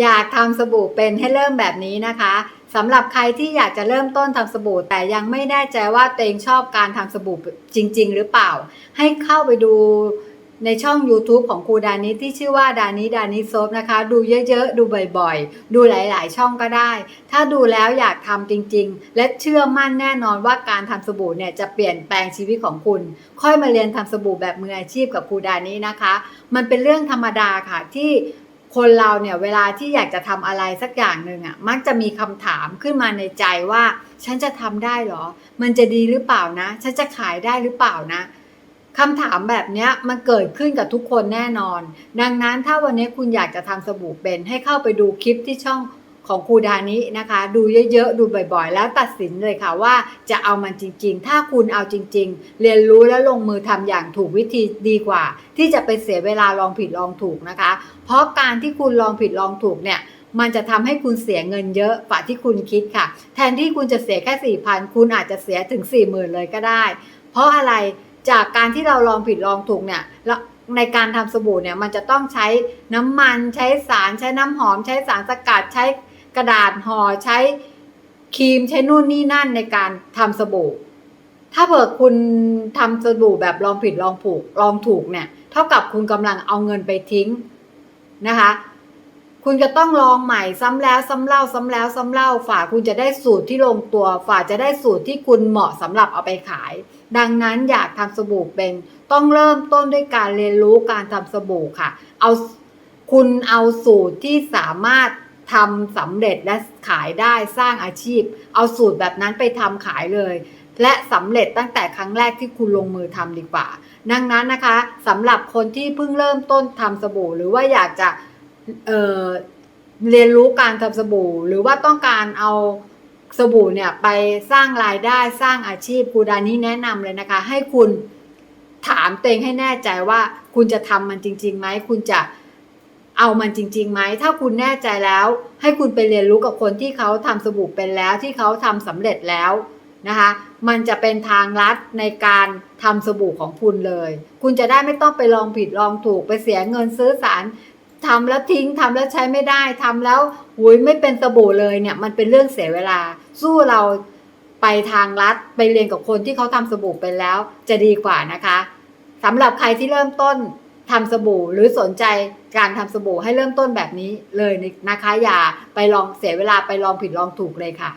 อยากทำสบู่เป็นให้เริ่มแบบนี้นะคะสำหรับใครที่อยากจะเริ่มต้นทำสบู่ แต่ยังไม่แน่ใจว่าตัวเองชอบการทำสบู่จริง ๆ หรือเปล่า ให้เข้าไปดูในช่อง YouTube ของครูดานิที่ชื่อว่าดานิดานิโซฟนะคะ ดูเยอะๆ ดูบ่อยๆ ดูหลายๆ ช่องก็ได้ ถ้าดูแล้วอยากทำจริงๆ และเชื่อมั่นแน่นอนว่าการทำสบู่เนี่ยจะเปลี่ยนแปลงชีวิตของคุณ ค่อยมาเรียนทำสบู่แบบมืออาชีพกับครูดานินะคะ มันเป็นเรื่องธรรมดาค่ะที่ คนเราเนี่ยเวลาที่อยากจะทำอะไรสักอย่างหนึ่งอะมักจะมีคำถามขึ้นมาในใจว่า ฉันจะทำได้เหรอ มันจะดีหรือเปล่านะ ฉันจะขายได้หรือเปล่านะคำถามแบบเนี้ยมันเกิดขึ้นกับทุกคนแน่นอน ดังนั้นถ้าวันนี้คุณอยากจะทำสบู่เป็นให้เข้าไปดูคลิปที่ช่อง ของครูดานินะคะ ดูเยอะๆ ดูบ่อยๆ แล้วตัดสินเลยค่ะว่าจะเอามันจริงๆ ถ้าคุณเอาจริง ๆ เรียนรู้และลงมือทำอย่างถูกวิธีดีกว่า ที่จะไปเสียเวลาลองผิดลองถูกนะคะ เพราะการที่คุณลองผิดลองถูกเนี่ยมันจะทำให้คุณเสียเงินเยอะกว่าที่คุณคิดค่ะ แทนที่คุณจะเสียแค่สี่พันคุณอาจจะเสียถึงสี่หมื่นเลยก็ได้ เพราะอะไรจากการที่เราลองผิดลองถูกเนี่ยแล้วในการทำสบู่เนี่ยมันจะต้องใช้น้ำมันใช้สารใช้น้ำหอม ใช้สารสกัดใช้ กระดาษห่อใช้ครีมใช้นู่นนี่นั่นในการทำสบู่ ถ้าเผื่อคุณทำสบู่แบบลองผิดลองถูกลองถูกเนี่ย เท่ากับคุณกำลังเอาเงินไปทิ้งนะคะ คุณจะต้องลองใหม่ซ้ำแล้วซ้ำเล่าซ้ำแล้วซ้ำเล่าฝ่าคุณจะได้สูตรที่ลงตัว ฝ่าจะได้สูตรที่คุณเหมาะสำหรับเอาไปขาย ดังนั้นอยากทำสบู่เป็นต้องเริ่มต้นด้วยการเรียนรู้การทำสบู่ค่ะ เอาคุณเอาสูตรที่สามารถ ทำสำเร็จและขายได้สร้างอาชีพ เอาสูตรแบบนั้นไปทำขายเลย และสำเร็จตั้งแต่ครั้งแรกที่คุณลงมือทำดีกว่า ดังนั้นนะคะสำหรับคนที่เพิ่งเริ่มต้นทำสบู่ หรือว่าอยากจะเเรียนรู้การทำสบู่ หรือว่าต้องการเอาสบู่เนี่ยไปสร้างรายได้สร้างอาชีพครูดานี่แนะนำเลยนะคะ ให้คุณถามเองให้แน่ใจว่าคุณจะทำมันจริงๆไหมคุณจะ เอามันจริงๆไหมถ้าคุณแน่ใจแล้ว ให้คุณไปเรียนรู้กับคนที่เขาทำสบู่เป็นแล้วที่เขาทำสำเร็จแล้วนะคะ มันจะเป็นทางลัดในการทำสบู่ของคุณเลย คุณจะได้ไม่ต้องไปลองผิดลองถูกไปเสียเงินซื้อสารทำแล้วทิ้งทำแล้วใช้ไม่ได้ทำแล้วหุยไม่เป็นสบู่เลยเนี่ย มันเป็นเรื่องเสียเวลา สู้เราไปทางลัดไปเรียนกับคนที่เขาทำสบู่เป็นแล้ว จะดีกว่านะคะสำหรับใครที่เริ่มต้น ทำสบู่หรือสนใจการทำสบู่ให้เริ่มต้นแบบนี้เลยนะคะอย่าไปลองเสียเวลาไปลองผิดลองถูกเลยค่ะ